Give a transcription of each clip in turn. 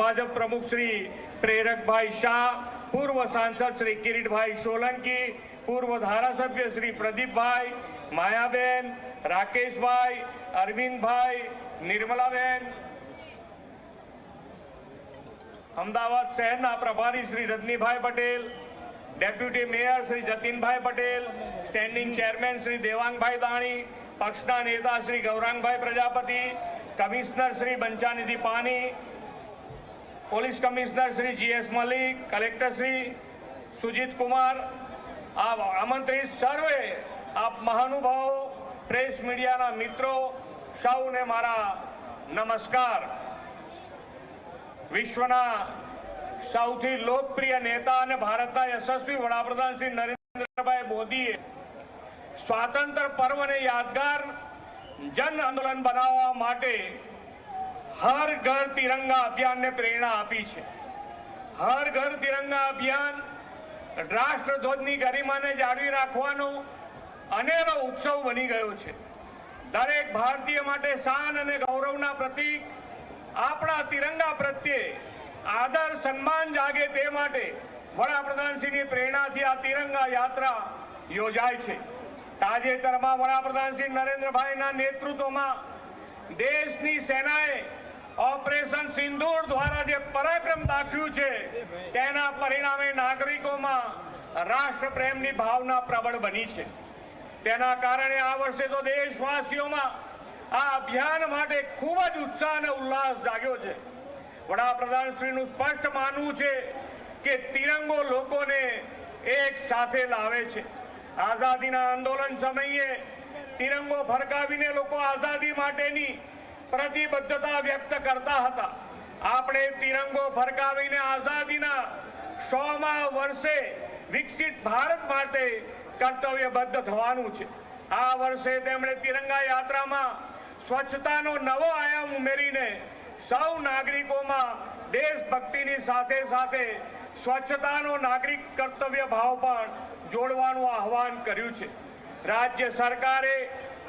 ભાજપ પ્રમુખ શ્રી પ્રેરકભાઈ શાહ, પૂર્વ સાંસદ શ્રી કિરીટભાઈ સોલંકી, પૂર્વ ધારાસભ્ય શ્રી પ્રદીપભાઈ માયાબેન, રાકેશભાઈ અરવિંદભાઈ, નિર્મલાબેન, અમદાવાદ શહેરના પ્રભારી Shri Rajnibhai Patel, deputy mayor Shri Jatinbhai Patel, standing chairman Shri Devangbhai Dani, પક્ષના નેતા Shri Gaurangbhai Prajapati, commissioner Shri Banchhanidhi Pani police commissioner Shri GS Malik, collector Shri Sujit Kumar આ આમંત્રિત સર્વે, આપ મહાનુભાવો, પ્રેસ મીડિયાના મિત્રો, સૌને મારા નમસ્કાર. વિશ્વના સૌથી લોકપ્રિય નેતા અને ભારતના યશસ્વી વડાપ્રધાન શ્રી નરેન્દ્રભાઈ મોદીએ સ્વાતંત્ર્ય પર્વને યાદગાર જન આંદોલન બનાવવા માટે હર ઘર તિરંગા અભિયાનને પ્રેરણા આપી છે. હર ઘર તિરંગા અભિયાન રાષ્ટ્રધ્વજની ગરિમાને જાળવી રાખવાનો અનેરો ઉત્સવ બની ગયો છે. દરેક ભારતીય માટે શાન અને ગૌરવના પ્રતીક આપણા તિરંગા પ્રત્યે આદર સન્માન જાગે તે માટે વડાપ્રધાનશ્રીની પ્રેરણાથી આ તિરંગા યાત્રા યોજાય છે. તાજેતરમાં વડાપ્રધાન શ્રી નરેન્દ્રભાઈના નેતૃત્વમાં દેશની સેનાએ ઓપરેશન સિંદૂર દ્વારા જે પરાક્રમ દાખ્યું છે, તેના પરિણામે નાગરિકોમાં રાષ્ટ્રપ્રેમની ભાવના પ્રબળ બની છે. તેના કારણે આ વર્ષે તો દેશવાસીઓમાં આ અભિયાન માટે ખૂબ જ ઉત્સાહ અને ઉલ્લાસ જાગ્યો છે. વડાપ્રધાન શ્રીનું સ્પષ્ટ માનવું છે કે તિરંગો લોકોને એક સાથે લાવે છે. આઝાદીના આંદોલન સમયે તિરંગો ફરકાવીને લોકો આઝાદી માટેની પ્રતિબદ્ધતા વ્યક્ત કરતા હતા. આપણે તિરંગો ફરકાવીને આઝાદીના સોમાં વર્ષે વિકસિત ભારત માટે કર્તવ્યબદ્ધ થવાનું છે. આ વર્ષે તેમણે તિરંગા યાત્રામાં સ્વચ્છતાનો નવો આયામ ઉમેરીને સૌ નાગરિકોમાં દેશભક્તિની સાથે સાથે સ્વચ્છતાનો નાગરિક કર્તવ્ય ભાવ પણ જોડવાનું આહવાન કર્યું છે. રાજ્ય સરકારે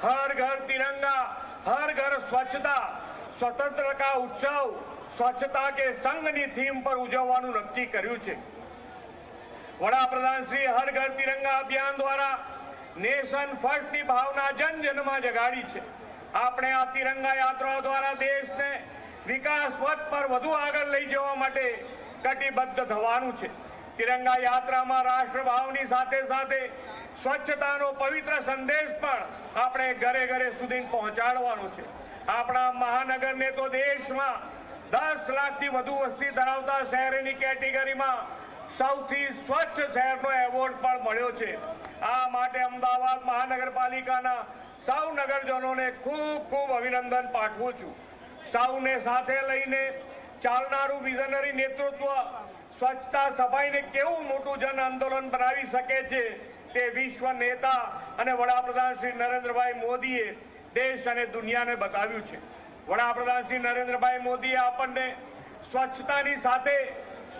હર ઘર તિરંગા હર ઘર સ્વચ્છતા સ્વતંત્રતા ઉત્સવ સ્વચ્છતા કે સંઘની થીમ પર ઉજવવાનું નક્કી કર્યું છે વડાપ્રધાન શ્રી હર ઘર તિરંગા અભિયાન દ્વારા નેશન ફર્સ્ટની ભાવના જન જનમાં જગાડી છે આપણે આ તિરંગા યાત્રાઓ દ્વારા દેશને વિકાસ પથ પર વધુ આગળ લઈ જવા માટે કટિબદ્ધ થવાનું છે। તિરંગા યાત્રામાં રાષ્ટ્રભાવની સાથે સાથે સ્વચ્છતાનો પવિત્ર સંદેશ પણ આપણે ઘરે ઘરે સુધી પહોંચાડવાનો છે. આપણા મહાનગરને તો દેશમાં દસ લાખથી વધુ વસ્તી ધરાવતા શહેરની કેટેગરીમાં સૌથી સ્વચ્છ શહેરનો એવોર્ડ પણ મળ્યો છે. આ માટે અમદાવાદ મહાનગરપાલિકાના સૌ નગરજનોને ખૂબ ખૂબ અભિનંદન પાઠવું છું. સૌને સાથે લઈને ચાલનારું વિઝનરી નેતૃત્વ સ્વચ્છતા સફાઈને કેવું મોટું જન આંદોલન બનાવી શકે છે તે વિશ્વ નેતા અને વડાપ્રધાન શ્રી નરેન્દ્રભાઈ મોદીએ દેશ અને દુનિયાને બતાવ્યું છે. વડાપ્રધાન શ્રી નરેન્દ્રભાઈ મોદીએ આપણને સ્વચ્છતાની સાથે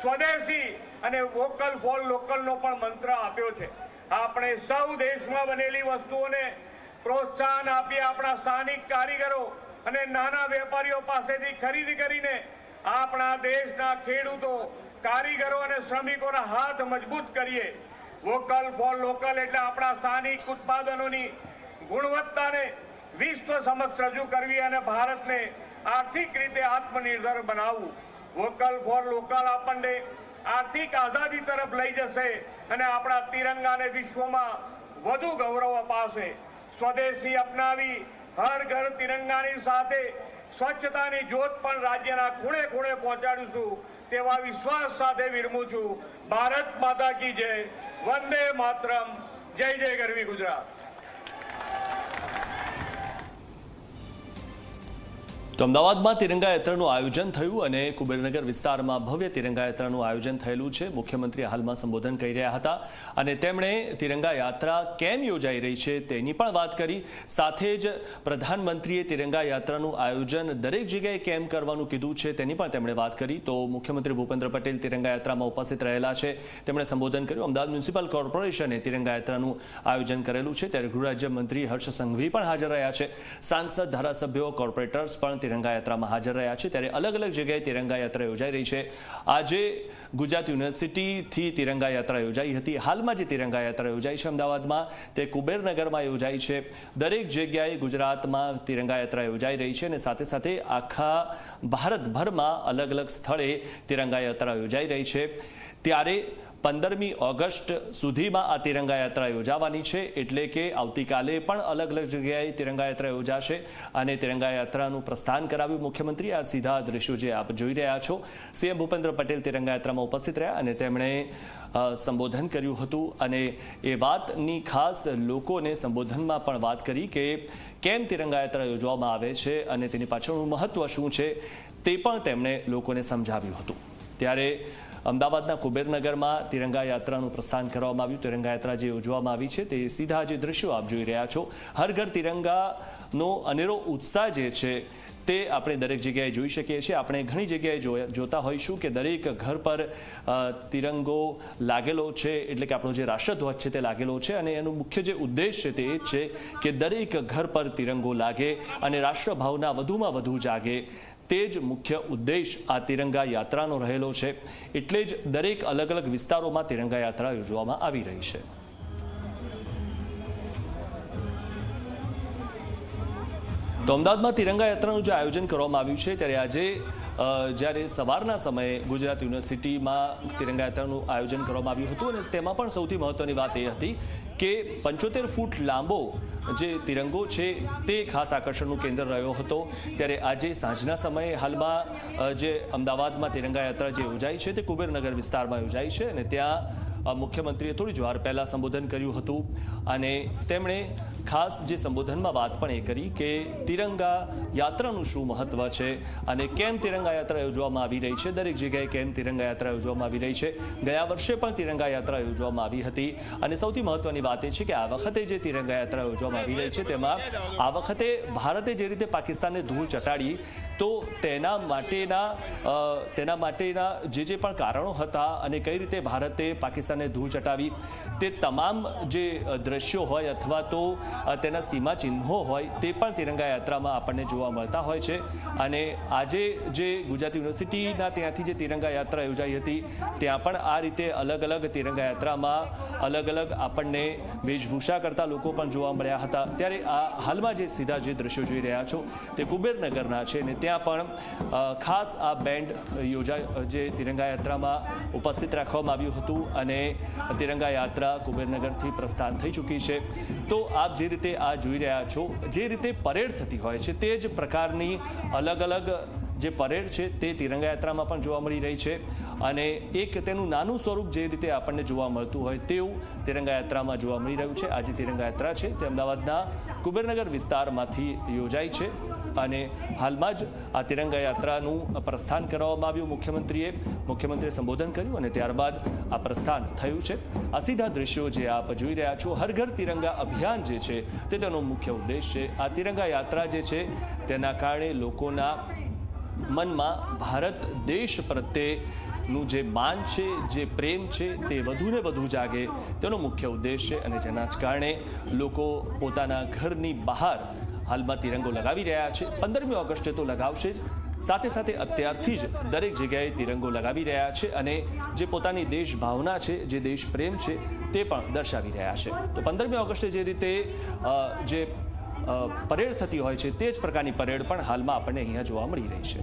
સ્વદેશી અને વોકલ ફોર લોકલનો પણ મંત્ર આપ્યો છે. આપણે સૌ દેશમાં બનેલી વસ્તુઓને પ્રોત્સાહન આપી આપણા સ્થાનિક કારીગરો અને નાના વેપારીઓ પાસેથી ખરીદી કરીને આપણા દેશના ખેડૂતો, કારીગરો અને શ્રમિકોના હાથ મજબૂત કરીએ. વોકલ ફોર લોકલ એટલે આપણા સ્થાનિક ઉત્પાદનોની ગુણવત્તાને વિશ્વ સમક્ષ રજૂ કરવી અને ભારતને આર્થિક રીતે આત્મનિર્ભર બનાવવું. વોકલ ફોર લોકલ આપણને આર્થિક આઝાદી તરફ લઈ જશે અને આપણા તિરંગાને વિશ્વમાં વધુ ગૌરવ અપાશે. સ્વદેશી અપનાવી હર ઘર તિરંગાની સાથે સ્વચ્છતાની જ્યોત પણ રાજ્યના ખૂણે ખૂણે પહોંચાડીશું તેવા વિશ્વાસ સાથે વિરમું છું. ભારત માતા કી જય. વંદે માતરમ. જય જય ગરવી ગુજરાત. તો અમદાવાદમાં તિરંગા યાત્રાનું આયોજન થયું અને કુબેરનગર વિસ્તારમાં ભવ્ય તિરંગા યાત્રાનું આયોજન થયેલું છે. મુખ્યમંત્રી હાલમાં સંબોધન કરી રહ્યા હતા અને તેમણે તિરંગા યાત્રા કેમ યોજાઈ રહી છે તેની પણ વાત કરી. સાથે જ પ્રધાનમંત્રીએ તિરંગા યાત્રાનું આયોજન દરેક જગ્યાએ કેમ કરવાનું કીધું છે તેની પણ તેમણે વાત કરી. તો મુખ્યમંત્રી ભૂપેન્દ્ર પટેલ તિરંગા યાત્રામાં ઉપસ્થિત રહેલા છે. તેમણે સંબોધન કર્યું. અમદાવાદ મ્યુનિસિપલ કોર્પોરેશને તિરંગા યાત્રાનું આયોજન કરેલું છે. ત્યારે ગૃહ હર્ષ સંઘવી પણ હાજર રહ્યા છે. સાંસદ, ધારાસભ્યો, કોર્પોરેટર્સ પણ તિરંગા યાત્રામાં હાજર રહ્યા છે ત્યારે અલગ અલગ જગ્યાએ તિરંગા યાત્રા યોજાઈ રહી છે. આજે ગુજરાત યુનિવર્સિટીથી તિરંગા યાત્રા યોજાઈ હતી. હાલમાં જે તિરંગા યાત્રા યોજાઈ છે અમદાવાદમાં, તે કુબેરનગરમાં યોજાઈ છે. દરેક જગ્યાએ ગુજરાતમાં તિરંગા યાત્રા યોજાઈ રહી છે અને સાથે સાથે આખા ભારતભરમાં અલગ અલગ સ્થળે તિરંગા યાત્રા યોજાઈ રહી છે. ત્યારે પંદરમી ઓગસ્ટ સુધીમાં આ તિરંગા યાત્રા યોજાવાની છે. એટલે કે આવતીકાલે પણ અલગ અલગ જગ્યાએ તિરંગા યાત્રા યોજાશે અને તિરંગા યાત્રાનું પ્રસ્થાન કરાવ્યું. મુખ્યમંત્રી આ સીધા દ્રશ્યો જે આપ જોઈ રહ્યા છો. સીએમ ભૂપેન્દ્ર પટેલ તિરંગા યાત્રામાં ઉપસ્થિત રહ્યા અને તેમણે સંબોધન કર્યું હતું. અને એ વાતની ખાસ લોકોને સંબોધનમાં પણ વાત કરી કે કેમ તિરંગા યાત્રા યોજવામાં આવે છે અને તેની પાછળનું મહત્વ શું છે તે પણ તેમણે લોકોને સમજાવ્યું હતું. ત્યારે અમદાવાદના કુબેરનગરમાં તિરંગા યાત્રાનું પ્રસ્થાન કરવામાં આવ્યું. તિરંગા યાત્રા જે યોજવામાં આવી છે તે સીધા જે દ્રશ્યો આપ જોઈ રહ્યા છો. હર ઘર તિરંગાનો અનેરો ઉત્સાહ જે છે તે આપણે દરેક જગ્યાએ જોઈ શકીએ છીએ. આપણે ઘણી જગ્યાએ જોતા હોઈશું કે દરેક ઘર પર તિરંગો લાગેલો છે એટલે કે આપણો જે રાષ્ટ્રધ્વજ છે તે લાગેલો છે અને એનું મુખ્ય જે ઉદ્દેશ છે તે જ છે કે દરેક ઘર પર તિરંગો લાગે અને રાષ્ટ્રભાવના વધુમાં વધુ જાગે તે જ મુખ્ય ઉદ્દેશ આ તિરંગા યાત્રાનો રહેલો છે. એટલે જ દરેક અલગ અલગ વિસ્તારોમાં તિરંગા યાત્રા યોજવામાં આવી રહી છે. તો અમદાવાદમાં તિરંગા યાત્રાનું જે આયોજન કરવામાં આવ્યું છે, ત્યારે આજે જ્યારે સવારના સમયે ગુજરાત યુનિવર્સિટીમાં તિરંગા યાત્રાનું આયોજન કરવામાં આવ્યું હતું અને તેમાં પણ સૌથી મહત્વની વાત એ હતી કે પંચોતેર ફૂટ લાંબો જે તિરંગો છે તે ખાસ આકર્ષણનું કેન્દ્ર રહ્યો હતો. ત્યારે આજે સાંજના સમયે હાલમાં જે અમદાવાદમાં તિરંગા યાત્રા જે યોજાઈ છે તે કુબેરનગર વિસ્તારમાં યોજાઈ છે અને ત્યાં મુખ્યમંત્રીએ થોડી જ વાર પહેલાં સંબોધન કર્યું હતું. અને તેમણે ખાસ જે સંબોધનમાં વાત પણ એ કરી કે તિરંગા યાત્રાનું શું મહત્વ છે અને કેમ તિરંગા યાત્રા યોજવામાં આવી રહી છે? દરેક જગ્યાએ કેમ તિરંગા યાત્રા યોજવામાં આવી રહી છે? ગયા વર્ષે પણ તિરંગા યાત્રા યોજવામાં આવી હતી અને સૌથી મહત્વની વાત એ છે કે આ વખતે જે તિરંગા યાત્રા યોજવામાં આવી રહી છે તેમાં આ વખતે ભારતે જે રીતે પાકિસ્તાનને ધૂળ ચટાડી, તો તેના માટેના તેના માટેના જે જે પણ કારણો હતા અને કઈ રીતે ભારતે પાકિસ્તાનને ધૂળ ચટાવી, તે તમામ જે દ્રશ્યો હોય અથવા તો તેના સીમા ચિહ્નો હોય તે પણ તિરંગા યાત્રામાં આપણને જોવા મળતા હોય છે. અને આજે જે ગુજરાત યુનિવર્સિટીના ત્યાંથી જે તિરંગા યાત્રા યોજાઈ હતી, ત્યાં પણ આ રીતે અલગ અલગ તિરંગા યાત્રામાં અલગ અલગ આપણને વેશભૂષા કરતા લોકો પણ જોવા મળ્યા હતા. ત્યારે આ હાલમાં જે સીધા જે દ્રશ્યો જોઈ રહ્યા છો, તે કુબેરનગરના છે અને ત્યાં પણ ખાસ આ બેન્ડ યોજા જે તિરંગા યાત્રામાં ઉપસ્થિત રાખવામાં આવ્યું હતું અને તિરંગા યાત્રા કુબેરનગરથી પ્રસ્થાન થઈ ચૂકી છે. તો આપ જે રીતે આ જોઈ રહ્યા છો, જે રીતે પરેડ થતી હોય છે, તે જ પ્રકારની અલગ અલગ જે પરેડ છે, તે તિરંગા યાત્રામાં પણ જોવા મળી રહી છે. અને એક તેનું નાનું સ્વરૂપ જે રીતે આપણને જોવા મળતું હોય તેવું તિરંગા યાત્રામાં જોવા મળી રહ્યું છે. આજે તિરંગા યાત્રા છે. તે અમદાવાદના કુબેરનગર વિસ્તારમાંથી યોજાઈ છે અને હાલમાં જ આ તિરંગા યાત્રાનું પ્રસ્થાન કરવામાં આવ્યું. મુખ્યમંત્રીએ મુખ્યમંત્રીએ સંબોધન કર્યું અને ત્યારબાદ આ પ્રસ્થાન થયું છે. આ સીધા દ્રશ્યો જે આપ જોઈ રહ્યા છો, હર ઘર તિરંગા અભિયાન જે છે તે તેનો મુખ્ય ઉદ્દેશ છે. આ તિરંગા યાત્રા જે છે તેના કારણે લોકોના મનમાં ભારત દેશ પ્રત્યેનું જે માન છે, જે પ્રેમ છે, તે વધુને વધુ જાગે તેનો મુખ્ય ઉદ્દેશ છે અને જેના જ કારણે લોકો પોતાના ઘરની બહાર હાલમાં તિરંગો લગાવી રહ્યા છે. પંદરમી ઓગસ્ટે તો લગાવશે જ. સાથે સાથે અત્યારથી જ દરેક જગ્યાએ તિરંગો લગાવી રહ્યા છે અને જે પોતાની દેશ ભાવના છે, જે દેશ પ્રેમ છે, તે પણ દર્શાવી રહ્યા છે. તો પંદરમી ઓગસ્ટે જે રીતે જે પરેડ થતી હોય છે, તે જ પ્રકારની પરેડ પણ હાલમાં આપણને અહીંયા જોવા મળી રહી છે.